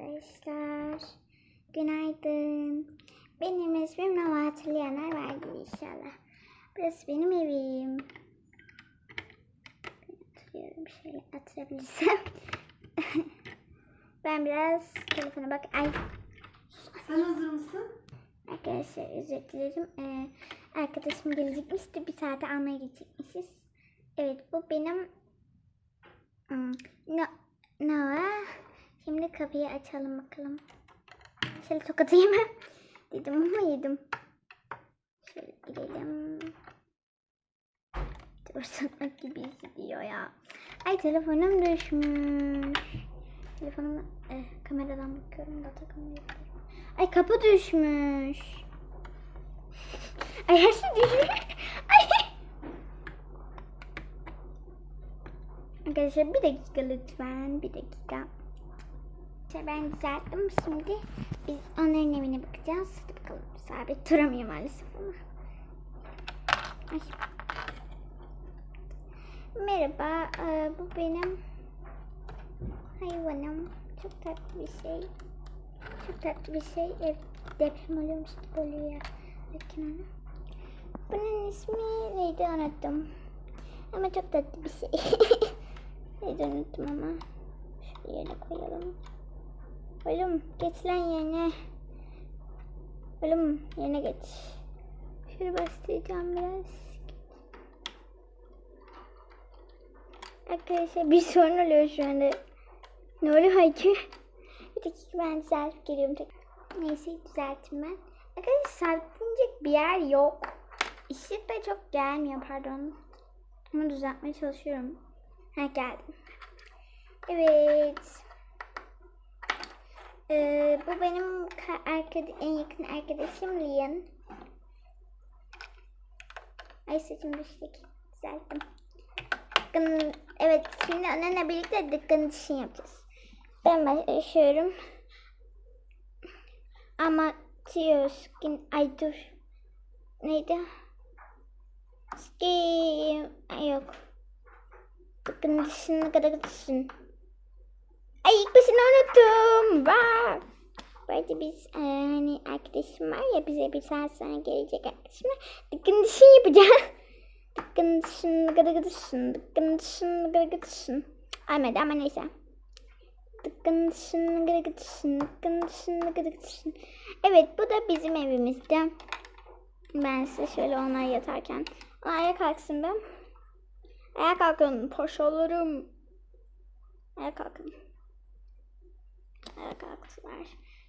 arkadaşlar. Günaydın. Benim ismim Nova hatırlayanlar vardır inşallah. Burası benim evim. Ben hatırlıyorum şöyle hatırlayabilirsem. ben biraz telefona bak. Ay Sen hazır mısın? arkadaşlar özür dilerim. Ee, arkadaşım gelecekmişti. Bir saate almaya gidecekmişiz. Evet bu benim hmm, no, Nova. Şimdi kapıyı açalım bakalım. Şöyle tokat yemem dedim ama yedim. Şöyle girelim. Tırsatmak gibi hissediyor ya. Ay telefonum düşmüş. Telefonumu eh, kameradan bakıyorum da takamıyorum. Ay kapı düşmüş. Ay her şey düşmüş. Ay. Arkadaşlar bir dakika lütfen. Bir dakika. İşte ben düzelttim. Şimdi biz onların evine bakacağız. Hadi bakalım. Sabit duramıyor maalesef ama. Ay. Merhaba. ee, bu benim hayvanım. Çok tatlı bir şey. Çok tatlı bir şey. Ev deprem oluyormuş gibi oluyor ya. Bakın ona. Bunun ismi neydi unuttum. Ama çok tatlı bir şey. neydi unuttum ama. Yerine koyalım. Oğlum geç lan yerine. Oğlum yerine geç. Şöyle bastıracağım biraz. Arkadaşlar bir sorun oluyor şu anda. Ne oluyor ki? Bir dakika ben düzeltip geliyorum. Neyse düzelttim ben. Arkadaşlar sabitlenecek bir yer yok. Işık da çok gelmiyor pardon. Ama düzeltmeye çalışıyorum. Ha geldim. Evet. Ee, bu benim en yakın arkadaşım Lian. Ay saçım düştük. Düzelttim. Evet şimdi onunla birlikte dıkkın dişini yapacağız. Ben başlıyorum. Ama skin ay dur. Neydi? Skin ay yok. Dıkkın dişini kadar dişin. Ay ilk başını unuttum. Bak. Arada biz e, hani arkadaşım var ya bize bir saat sonra gelecek arkadaşım. Dıkkın dişini yapacağız. Dıkkın dişini kadar dişin. Dıkkın dişini kadar dişin. Olmadı ama neyse. Dıkkın dişini kadar dişin. Dıkkın dişini kadar dişin. Evet bu da bizim evimizde. Ben size şöyle onlar yatarken. Ayağa kalksın ben. Ayağa kalkın paşalarım. Ayağa kalkın. Ayağa kalktılar.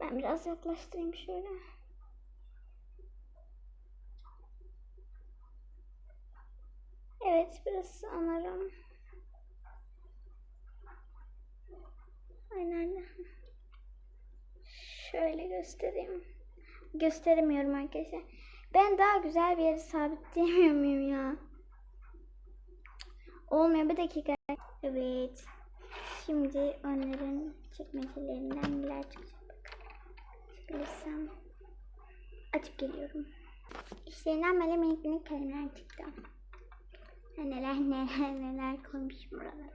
Ben biraz yaklaştırayım şöyle. Evet burası onarım. Aynen. Şöyle göstereyim. Gösteremiyorum arkadaşlar. Ben daha güzel bir yere sabitleyemiyor muyum ya? Olmuyor bir dakika. Evet. Şimdi onların çekmecelerinden neler çıkacak bakalım. Açıp geliyorum. İşlerinden böyle minik kalemler çıktı. Neler neler neler koymuşum buralara.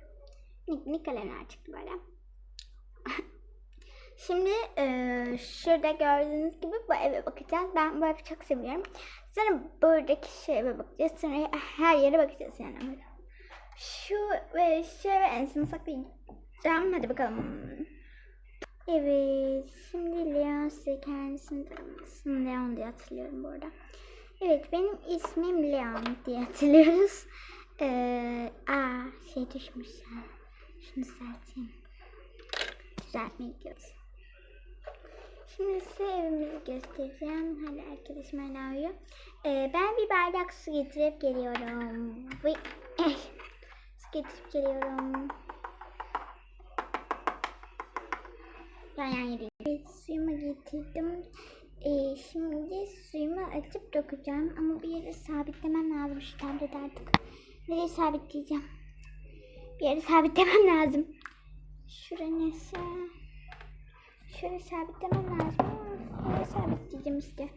Minik minik kalemler çıktı böyle. Şimdi eee, şurada gördüğünüz gibi bu eve bakacağız. Ben bu evi çok seviyorum. Sonra buradaki şu eve bakacağız. Sonra her yere bakacağız yani. Şu ve şu eve en son saklayacağım. Hadi bakalım. Evet. Şimdi Leon size kendisini tanımasın. Leon diye hatırlıyorum bu arada. Evet benim ismim Leon diye hatırlıyoruz. Ee, aa şey düşmüş. Şunu düzelteyim. Düzeltmeye gidiyoruz. Şimdi size evimizi göstereceğim. Hadi arkadaşım hala uyuyor. Ee, ben bir bardak su getirip geliyorum. Eh. Su getirip geliyorum. Yan. Evet, suyumu getirdim. Ee, şimdi suyumu açıp dökeceğim. Ama bir yere sabitlemem lazım şu tablet artık. Nereye sabitleyeceğim? Bir yere sabitlemem lazım. Şuraya neyse. Şöyle sabitlemem lazım ama nereye sabitleyeceğim işte.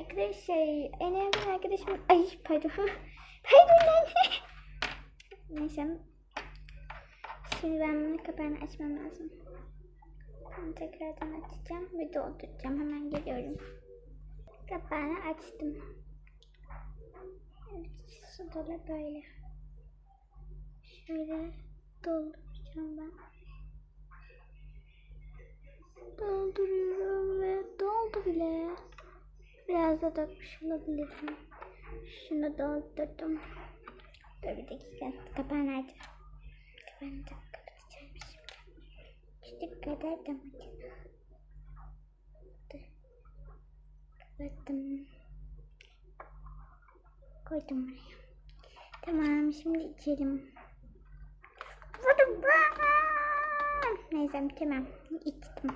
Arkadaşlar en yakın arkadaşım... Ay pardon. pardon lan. Neyse. Şimdi ben bunun kapağını açmam lazım. Şimdi tekrardan açacağım ve dolduracağım. Hemen geliyorum. Kapağını açtım. Evet, su dolu böyle. Şöyle dolduracağım ben. Dolduruyorum ve doldu bile. Biraz da dökmüş olabilirim. Şunu doldurdum. Dur bir dakika. Kapağını da kapatacağım şimdi. Damacana. Dur. Kapattım. Koydum buraya. Tamam şimdi içelim. Neyse tamam içtim.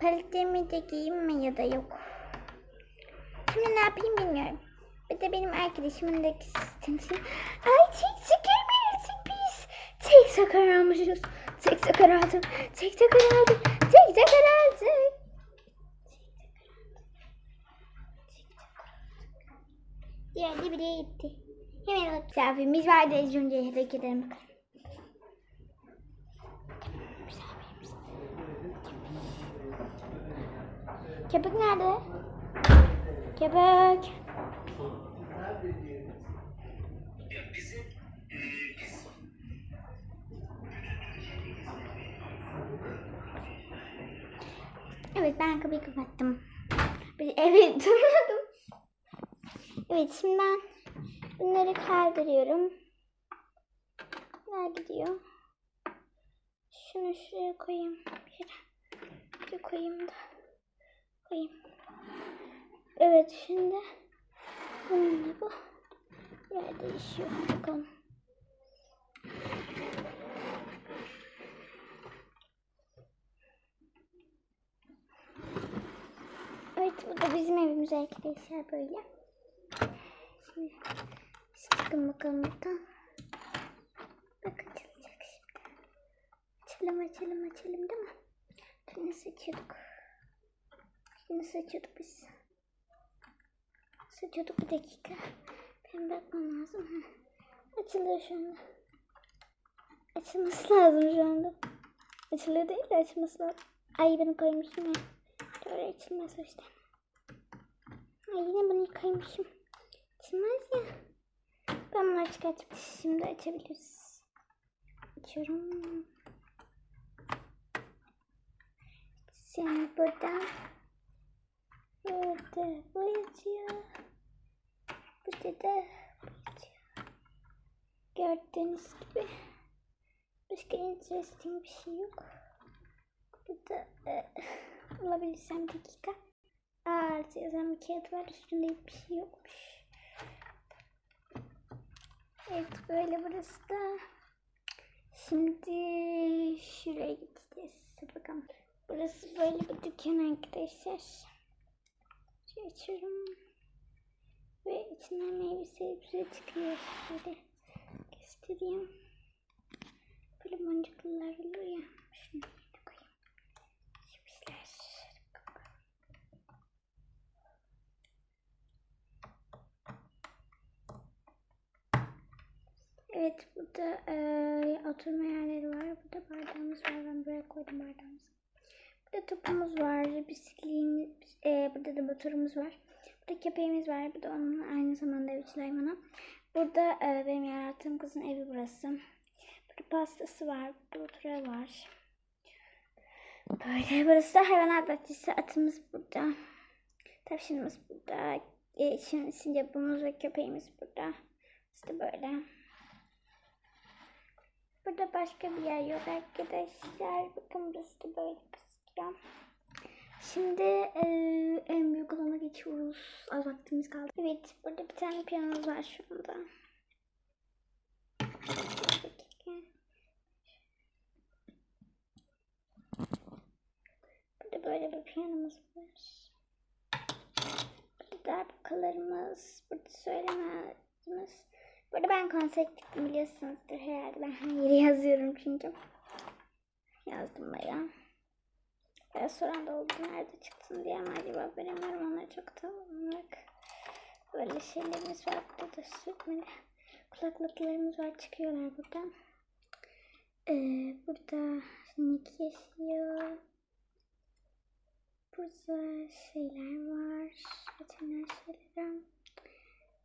Paletimi de giyeyim mi ya da yok. Şimdi ne yapayım bilmiyorum. Bir de benim arkadaşımın da sistemsin. Ay tek sakar mı? Tek sakar almışız. Tek sakar aldım. Tek sakar aldım. Tek sakar aldım. Diğer de bile gitti. Hemen o misafirimiz vardı az önce gidelim bakalım. Köpek nerede? Köpek. Evet ben kapıyı kapattım. Evet durmadım. Evet şimdi ben bunları kaldırıyorum. Nerede gidiyor? Şunu şuraya koyayım. Bir, bir koyayım da. Koyayım. Evet şimdi bununla bu yer değişiyor. Bakalım. Evet bu da bizim evimiz arkadaşlar böyle. Şimdi çıkın bakalım buradan. Bak açılacak şimdi. Açalım açalım açalım değil mi? Dur nasıl açıyorduk? Nasıl açıyorduk biz? Nasıl açıyorduk bir dakika. Benim bakmam lazım. Ha. Açılıyor şu anda. Açılması lazım şu anda. Açılıyor değil de açılması lazım. Ay ben koymuşum ya. Doğru açılmaz o yüzden. Ay yine bunu koymuşum. Açılmaz ya. Ben bunları çıkartıp şimdi açabiliriz. Açıyorum. Seni buradan Burada bu yatıyor. Burada da bu yatıyor. Gördüğünüz gibi başka interesting bir şey yok. Burada e, bulabilirsem bir dakika. Artı yazan bir kağıt var. Üstünde hiçbir şey yokmuş. Evet böyle burası da. Şimdi şuraya gideceğiz. Bakalım. Burası böyle bir dükkan arkadaşlar. Şöyle açıyorum. Ve içinden meyve sebze çıkıyor. Şöyle göstereyim. Böyle boncuklular oluyor ya. Şunu yerine koyayım. Şöyle. Evet burada eee oturma yerleri var. Burada bardağımız var. Ben buraya koydum bardağımızı. Burada topumuz var. Bisikliğimiz, eee burada da motorumuz var. Burada köpeğimiz var. Bu da onun aynı zamanda evcil hayvanı. Burada eee, benim yarattığım kızın evi burası. Burada pastası var. Burada oturağı var. Böyle burası da hayvanat bahçesi. Atımız burada. Tavşanımız burada. E, şimdi sincapımız ve köpeğimiz burada. İşte böyle. Burada başka bir yer yok arkadaşlar. Bakın burası da böyle gözüküyor. Şimdi eee, en büyük alana geçiyoruz. Az vaktimiz kaldı. Evet burada bir tane piyanomuz var şu anda. Burada böyle bir piyanomuz var. Burada darbukalarımız, burada söylememiz. Ben konsept biliyorsunuzdur herhalde. Ben her yere yazıyorum çünkü. Yazdım bayağı. Bayağı soran da oldu nerede çıktın diye ama acaba bilemiyorum onları çok anlamak. Böyle şeylerimiz var burada da sürtmeli. Kulaklıklarımız var çıkıyorlar buradan. Ee, burada Nick yaşıyor. Burada şeyler var. Veteriner şeyler.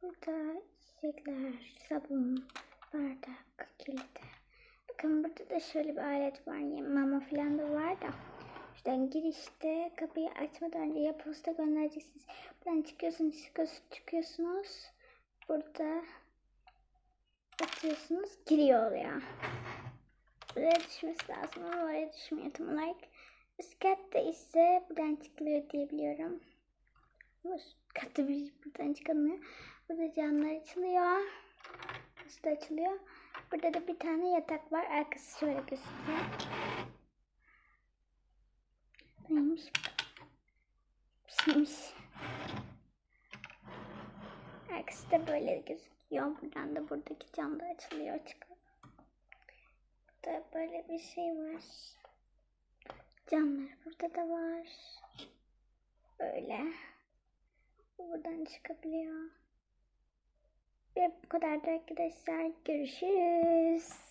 Burada içecekler, sabun, bardak, kilit. Bakın burada da şöyle bir alet var. Mama falan da var da. Şuradan girişte kapıyı açmadan önce ya posta göndereceksiniz. Buradan çıkıyorsunuz, çıkıyorsunuz, çıkıyorsunuz. Burada atıyorsunuz, giriyor oluyor. Buraya düşmesi lazım ama oraya düşmüyor tam olarak. Üst katta ise buradan çıkılıyor diye biliyorum. Üst katta bir buradan çıkamıyor. Burada camlar açılıyor. Da açılıyor. Burada da bir tane yatak var. Arkası şöyle gözüküyor. Neymiş? Bir. Arkası da böyle gözüküyor. Buradan da buradaki cam da açılıyor çıkıyor. Burada böyle bir şey var. Camlar burada da var. Böyle. Buradan çıkabiliyor. Ve bu kadar da arkadaşlar. Görüşürüz.